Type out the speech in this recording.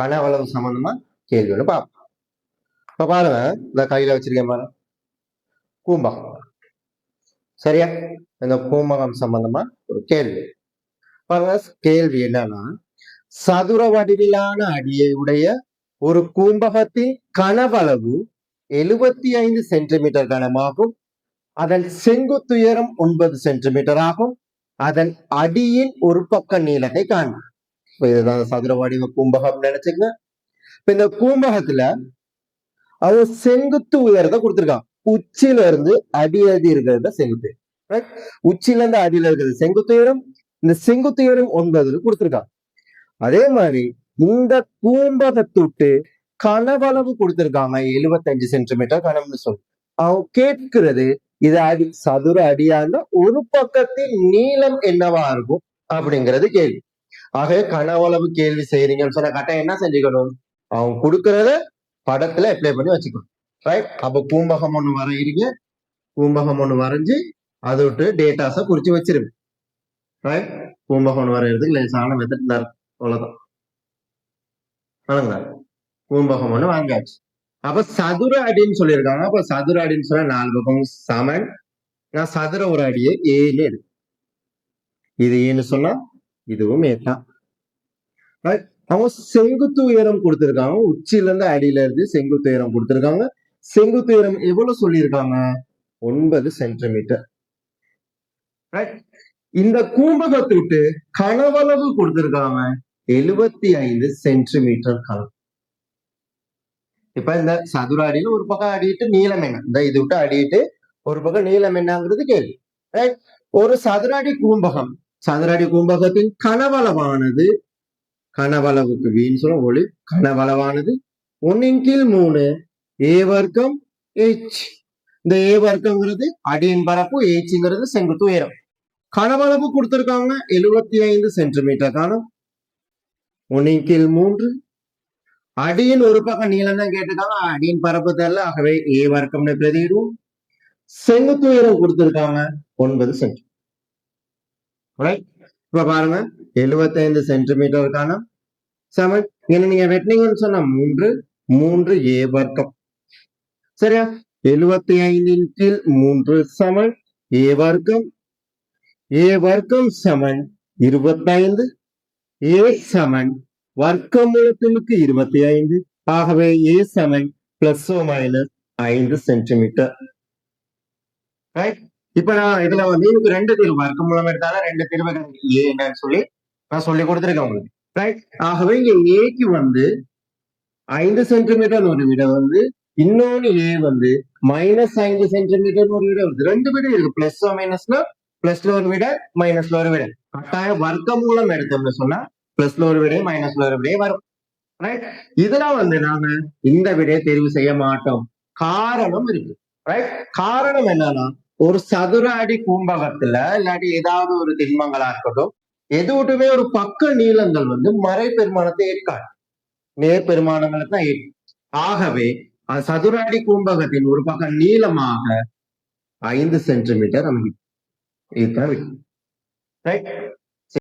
கனவளவு சம்பந்தமா கேள்வி ஒன்று பார்ப்போம். இப்போ பாருங்க இந்த கையில வச்சிருக்கேன் பாருங்க கூம்பகம் சரியா? இந்த கூம்பகம் சம்பந்தமா ஒரு கேள்வி. பாருங்க கேள்வி என்னன்னா சதுர வடிவிலான அடியை உடைய ஒரு கூம்பகத்தின் கனவளவு எழுபத்தி ஐந்து சென்டிமீட்டர் கனமாகும். அதன் செங்குத்துயரம் ஒன்பது சென்டிமீட்டர் ஆகும். அதன் அடியின் ஒரு பக்க நீளத்தை காணும் இப்ப இதுதான் சதுர வடிவ கூம்பகம் நினைச்சுங்க இப்ப இந்த கூம்பகத்துல அது செங்குத்து உயரத்தை கொடுத்துருக்கான் உச்சியில இருந்து அடி அடி இருக்கிறத செங்குத்து. உச்சியில இருந்து அடியில இருக்கிறது செங்குத்து உயரம். இந்த செங்குத்து உயரம் ஒன்பதுல கொடுத்துருக்கான் அதே மாதிரி இந்த கூம்பகத்துட்டு கனவளவு கொடுத்திருக்காங்க எழுபத்தஞ்சு சென்டிமீட்டர் கனம்னு சொல்லி அவன் கேட்கிறது இது அடி சதுர அடியா இருந்தா ஒரு பக்கத்தின் நீளம் என்னவா இருக்கும் அப்படிங்கிறது கேள்வி. ஆகவே கனவளவு கேள்வி செய்யறீங்கன்னு சொன்ன கட்டாயம் என்ன செஞ்சுக்கணும்? அவங்க கொடுக்கறத படத்துல அப்ளை பண்ணி வச்சுக்கணும். ரைட் அப்ப பூம்பகம் ஒண்ணு வரைகிறீங்க பூம்பகம் ஒண்ணு வரைஞ்சு அதை விட்டு டேட்டாஸை குறிச்சு வச்சிருங்க. ரைட் பூம்பகம் ஒண்ணு வரைகிறதுக்கு லேசான மெத்தட் தான் அவ்வளவுதான். ஆனுங்களா பூம்பகம் ஒண்ணு வாங்காச்சு அப்ப சதுர அடின்னு சொல்லியிருக்காங்க. அப்ப சதுர அடின்னு சொன்னா நாலு பக்கம் சமன். நான் சதுர ஒரு அடியை ஏன்னு எடுத்து இது ஏன்னு சொன்னா இதுவும் ஏதான் செங்குத்து உயரம் கொடுத்திருக்காங்க. உச்சியில இருந்து அடியில இருந்து செங்குத்து உயரம் கொடுத்திருக்காங்க. செங்குத்து உயரம் எவ்வளவு சொல்லியிருக்காங்க? ஒன்பது சென்டிமீட்டர் இந்த கூம்பகத்தை விட்டு கனவளவு கொடுத்திருக்காங்க. எழுபத்தி ஐந்து சென்டிமீட்டர் கனம் இப்ப இந்த சதுர அடியில ஒரு பக்கம் அடிட்டு நீளம் என்ன? இந்த இது விட்டு அடிட்டு ஒரு பக்கம் நீளம் என்னங்கிறது கேள்வி. ஒரு சதுர அடி கூம்பகம் சதுரடி கும்பகத்தின் கனவளவானது. கனவளவுக்கு வீண் சொல்ல ஒளி. கனவளவானது. ஒன்னின் கீழ் மூணு. ஏ வர்க்கம் ஏச் இந்த ஏ வர்க்கங்கிறது அடியின் பரப்பு ஏச்சுங்கிறது செங்குத்து உயரம். கனவளவு கொடுத்துருக்காங்க. எழுபத்தி ஐந்து சென்டிமீட்டர் காலம். ஒன்னின் கீழ் மூன்று. அடியின் ஒரு பக்கம் நீளம் தான் கேட்டிருக்காங்க. அடியின் பரப்பு தெரியல. ஆகவே ஏ வர்க்கம்னு பிரதிடுவோம் செங்குத்து உயரம் கொடுத்திருக்காங்க. ஒன்பது சென்டிமீட்டர் ரைட் இப்போ பாருங்க. 75 சென்டிமீட்டருக்கான செவன் இங்கே நீங்க வெட்டினீங்கன்னு சொன்னா மூன்று மூன்று ஏ வர்க்கம். சரியா? எழுபத்தி ஐந்தின் கீழ் மூன்று சமன் ஏ வர்க்கம். ஏ வர்க்கம் சமன் இருபத்தைந்து. ஏ சமன் வர்க்கமூலத்திற்கு இருபத்தி ஐந்து ஆகவே ஏ சமன் பிளஸ் ஓ மைனஸ் ஐந்து சென்டிமீட்டர் ரைட் இப்ப நான் இதுல வந்து எனக்கு ரெண்டு தீர்வு வர்க்க மூலம் எடுத்தாலும் ரெண்டு தீர்வுகள் ஏ என்னன்னு சொல்லி நான் சொல்லி கொடுத்துருக்கேன் உங்களுக்கு. ரைட் ஆகவே இங்க ஏக்கு வந்து ஐந்து சென்டிமீட்டர் ஒரு விட வந்து இன்னொன்னு ஏ வந்து மைனஸ் ஐந்து சென்டிமீட்டர் ஒரு விட வருது. ரெண்டு விட இருக்கு. பிளஸ் மைனஸ்ல பிளஸ்ல ஒரு விட மைனஸ்ல ஒரு விட. கட்டாயம் வர்க்க மூலம் எடுத்தோம்னு சொன்னா பிளஸ்ல ஒரு விட மைனஸ்ல ஒரு விட வரும். ரைட் இதுல வந்து நாங்க இந்த விடையை தெரிவு செய்ய மாட்டோம். காரணம் இருக்கு. ரைட் காரணம் என்னன்னா ஒரு சதுர அடி கூம்பகத்துல இல்லாட்டி ஏதாவது ஒரு திண்மங்களா இருக்கட்டும் எதுவுட்டுமே ஒரு பக்க நீளங்கள் வந்து மறை பெருமானத்தை ஏற்காது. நேர் பெருமானங்களை தான் ஏற்கும் ஆகவே அது சதுர அடி கூம்பகத்தின் ஒரு பக்கம் நீளமாக ஐந்து சென்டிமீட்டர் அமைக்கும் இதுதான் ரைட்